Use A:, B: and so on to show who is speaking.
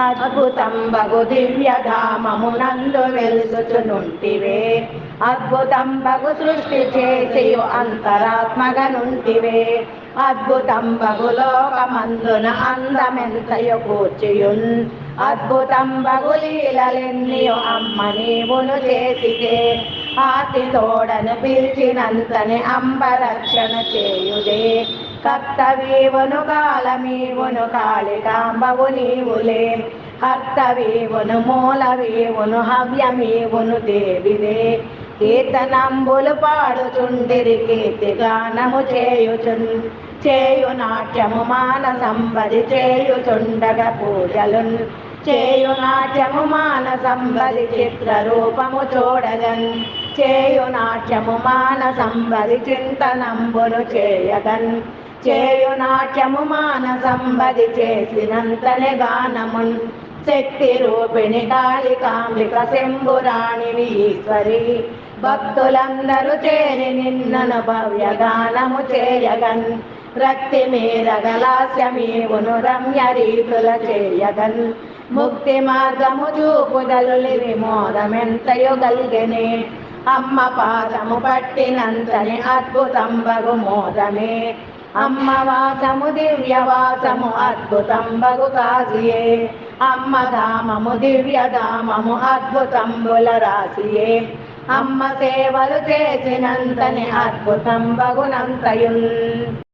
A: అద్భుతం బగు దివ్యధామమునందు వెలుసుచునుంటివే అద్భుతం బగు సృష్టి చేసియు అంతరాత్మగనుంటివే అద్భుతం బగు లోకమందున అందమెంతయు కూర్చియున్ అద్భుతం బగు లీలలెన్నియు అమ్మ నీవును చేసితే. ఆతి తోడను పిలిచినంతని అంబరక్షణ చేయుదే. కర్తవీవును కాలమీవును కాళికాంబవు నీవులే. హర్తవీవును మూలవీవును హవ్యమీవును దేవిదే. కీర్తనంబులు పాడుచుండిరి కీర్తి గానము చేయుచున్ చేయు నాట్యము మానసంబది చేయుచుండగ పూజలు చేయునాట్యము మాన మానసంబది చిత్ర రూపము చూడగన్. చేయునాట్యము మాన మానసంబది చింతనంబులు చేయగన్. చేయునాట్యము మాన మానసంబది చేసినంతనే గానమున్. శక్తి రూపిణి కాళికాంబిక శంభురాణివి ఈశ్వరి భక్తులందరూ చేరి నిన్నను భవ్య గానము చేయగన్. రక్తి మీరగలాస్యమీవును రమ్య రీతుల చేయగన్. ముక్తి మార్గము చూపుదలు మోదమెంతయో కలిగనే. అమ్మ పాదము పట్టినంతని అద్భుతం బగు మోదమే. అమ్మ వాసము దివ్యవాసము అద్భుతం బగు కాసియే అమ్మ ధామము దివ్యధామము అద్భుతంబుల రాసియే. అమ్మ సేవలు చేసినంతని అద్భుతం బగునంతయున్.